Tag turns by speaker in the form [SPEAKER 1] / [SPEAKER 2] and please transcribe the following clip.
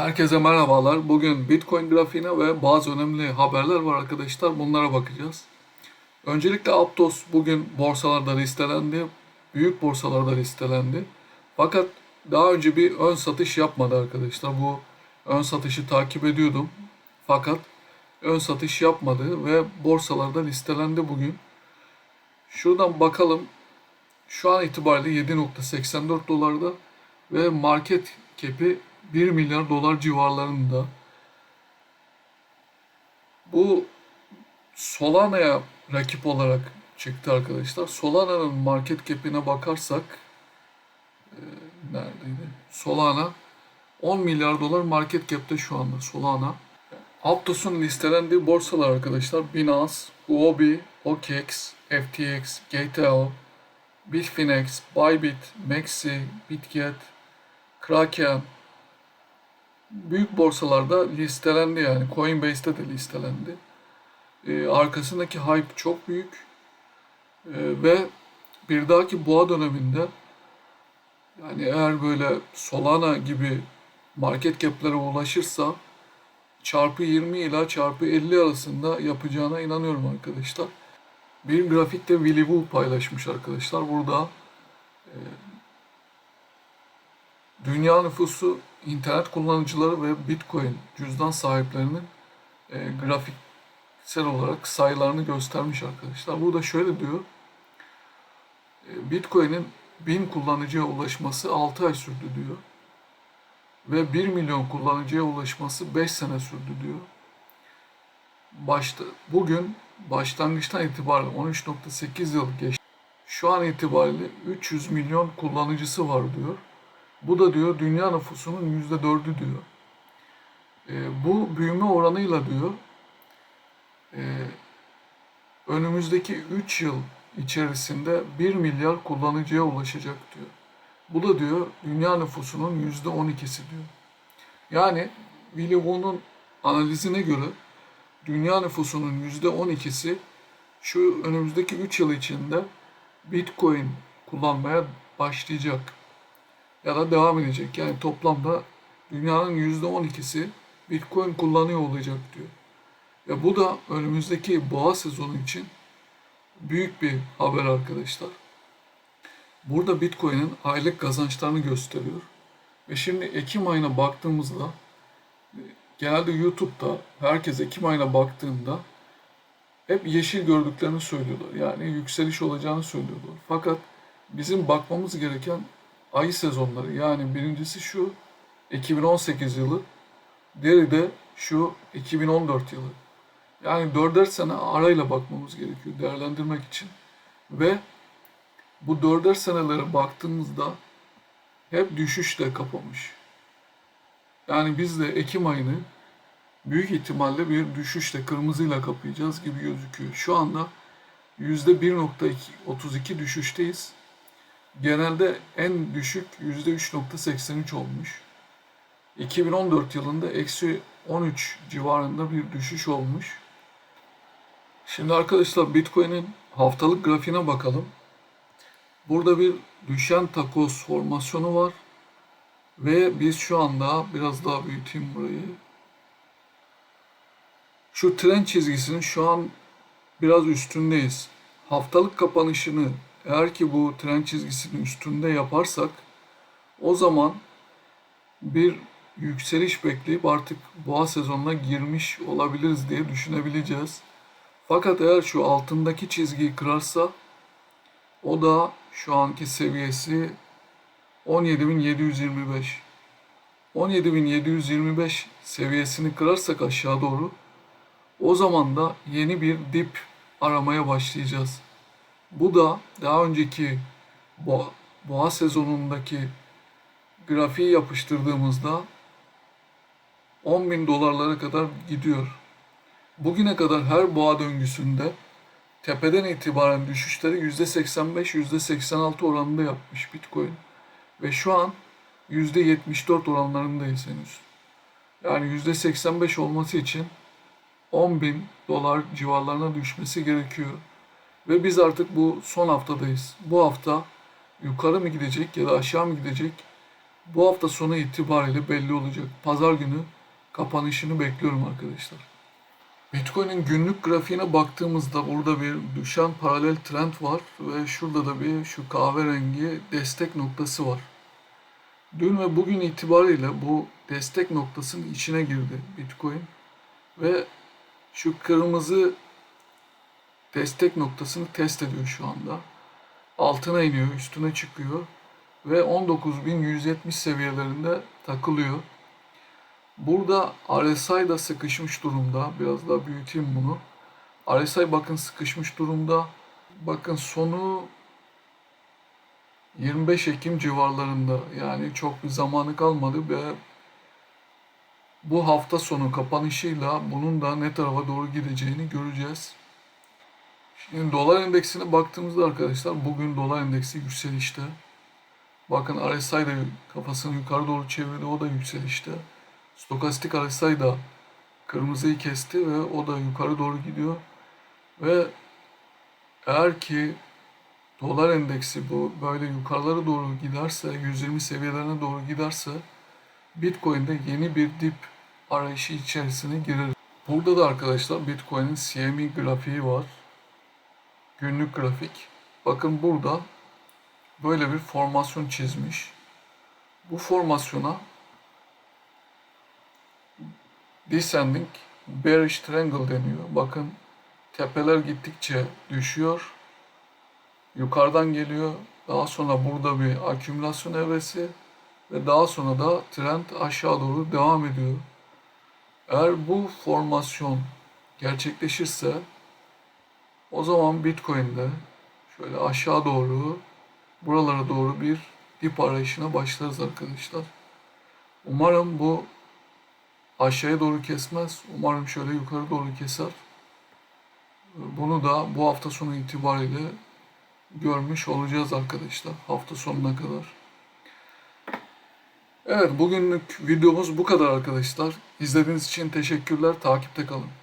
[SPEAKER 1] Herkese merhabalar. Bugün Bitcoin grafiğine ve bazı önemli haberler var arkadaşlar. Bunlara bakacağız. Öncelikle Aptos bugün borsalarda listelendi. Büyük borsalarda listelendi. Fakat daha önce bir ön satış yapmadı arkadaşlar. Bu ön satışı takip ediyordum. Fakat ön satış yapmadı ve borsalarda listelendi bugün. Şuradan bakalım. Şu an itibariyle 7.84 dolarda ve market cap'i 1 milyar dolar civarlarında. Bu Solana'ya rakip olarak çıktı arkadaşlar. Solana'nın market cap'ine bakarsak e, neredeydi? Solana 10 milyar dolar market cap'te şu anda Solana. Aptos'un listelendiği borsalar arkadaşlar Binance, Huobi, OKEx, FTX, GTO, Bitfinex, Bybit, Maxi, Bitget, Kraken, büyük borsalarda listelendi yani. Coinbase'de de listelendi. Ee, arkasındaki hype çok büyük. Ee, ve bir dahaki boğa döneminde yani eğer böyle Solana gibi market cap'lere ulaşırsa çarpı 20 ila çarpı 50 arasında yapacağına inanıyorum arkadaşlar. Bir grafikte Willy Woo paylaşmış arkadaşlar. Burada e, dünya nüfusu internet kullanıcıları ve Bitcoin cüzdan sahiplerinin e, grafiksel olarak sayılarını göstermiş arkadaşlar. Burada şöyle diyor. E, Bitcoin'in 1000 kullanıcıya ulaşması 6 ay sürdü diyor. Ve 1 milyon kullanıcıya ulaşması 5 sene sürdü diyor. Başta, bugün başlangıçtan itibaren 13.8 yıl geçti. Şu an itibariyle 300 milyon kullanıcısı var diyor. Bu da diyor dünya nüfusunun yüzde dördü diyor. E, bu büyüme oranıyla diyor e, önümüzdeki 3 yıl içerisinde 1 milyar kullanıcıya ulaşacak diyor. Bu da diyor dünya nüfusunun yüzde 12'si diyor. Yani Willy Woo'nun analizine göre dünya nüfusunun yüzde 12'si şu önümüzdeki 3 yıl içinde Bitcoin kullanmaya başlayacak ya da devam edecek. Yani toplamda dünyanın %12'si Bitcoin kullanıyor olacak diyor. Ve bu da önümüzdeki boğa sezonu için büyük bir haber arkadaşlar. Burada Bitcoin'in aylık kazançlarını gösteriyor. Ve şimdi Ekim ayına baktığımızda genelde YouTube'da herkes Ekim ayına baktığında hep yeşil gördüklerini söylüyorlar. Yani yükseliş olacağını söylüyorlar. Fakat bizim bakmamız gereken ay sezonları. Yani birincisi şu 2018 yılı, diğeri de şu 2014 yılı. Yani 4'er sene arayla bakmamız gerekiyor değerlendirmek için. Ve bu 4'er senelere baktığımızda hep düşüşle kapamış. Yani biz de Ekim ayını büyük ihtimalle bir düşüşle kırmızıyla kapayacağız gibi gözüküyor. Şu anda %1.32 düşüşteyiz. Genelde en düşük %3.83 olmuş. 2014 yılında eksi 13 civarında bir düşüş olmuş. Şimdi arkadaşlar Bitcoin'in haftalık grafiğine bakalım. Burada bir düşen takoz formasyonu var. Ve biz şu anda biraz daha büyüteyim burayı. Şu trend çizgisinin şu an biraz üstündeyiz. Haftalık kapanışını eğer ki bu tren çizgisinin üstünde yaparsak o zaman bir yükseliş bekleyip artık boğa sezonuna girmiş olabiliriz diye düşünebileceğiz. Fakat eğer şu altındaki çizgiyi kırarsa o da şu anki seviyesi 17.725. 17.725 seviyesini kırarsak aşağı doğru o zaman da yeni bir dip aramaya başlayacağız. Bu da daha önceki boğa, boğa sezonundaki grafiği yapıştırdığımızda 10 bin dolarlara kadar gidiyor. Bugüne kadar her boğa döngüsünde tepeden itibaren düşüşleri %85-%86 oranında yapmış Bitcoin. Ve şu an %74 oranlarındayız henüz. Yani %85 olması için 10 bin dolar civarlarına düşmesi gerekiyor. Ve biz artık bu son haftadayız. Bu hafta yukarı mı gidecek ya da aşağı mı gidecek bu hafta sonu itibariyle belli olacak. Pazar günü kapanışını bekliyorum arkadaşlar. Bitcoin'in günlük grafiğine baktığımızda burada bir düşen paralel trend var ve şurada da bir şu kahverengi destek noktası var. Dün ve bugün itibariyle bu destek noktasının içine girdi Bitcoin ve şu kırmızı destek noktasını test ediyor şu anda. Altına iniyor, üstüne çıkıyor ve 19.170 seviyelerinde takılıyor. Burada RSI da sıkışmış durumda. Biraz daha büyüteyim bunu. RSI bakın sıkışmış durumda. Bakın sonu 25 Ekim civarlarında. Yani çok bir zamanı kalmadı ve bu hafta sonu kapanışıyla bunun da ne tarafa doğru gideceğini göreceğiz. Şimdi dolar endeksine baktığımızda arkadaşlar bugün dolar endeksi yükselişte. Bakın RSI de kafasını yukarı doğru çevirdi o da yükselişte. Stokastik RSI da kırmızıyı kesti ve o da yukarı doğru gidiyor. Ve eğer ki dolar endeksi bu böyle yukarılara doğru giderse, 120 seviyelerine doğru giderse Bitcoin'de yeni bir dip arayışı içerisine girer. Burada da arkadaşlar Bitcoin'in CME grafiği var. Günlük grafik. Bakın burada böyle bir formasyon çizmiş. Bu formasyona descending bearish triangle deniyor. Bakın tepeler gittikçe düşüyor. Yukarıdan geliyor. Daha sonra burada bir akümülasyon evresi ve daha sonra da trend aşağı doğru devam ediyor. Eğer bu formasyon gerçekleşirse o zaman Bitcoin'de şöyle aşağı doğru buralara doğru bir dip arayışına başlarız arkadaşlar. Umarım bu aşağıya doğru kesmez. Umarım şöyle yukarı doğru keser. Bunu da bu hafta sonu itibariyle görmüş olacağız arkadaşlar. Hafta sonuna kadar. Evet bugünlük videomuz bu kadar arkadaşlar. İzlediğiniz için teşekkürler. Takipte kalın.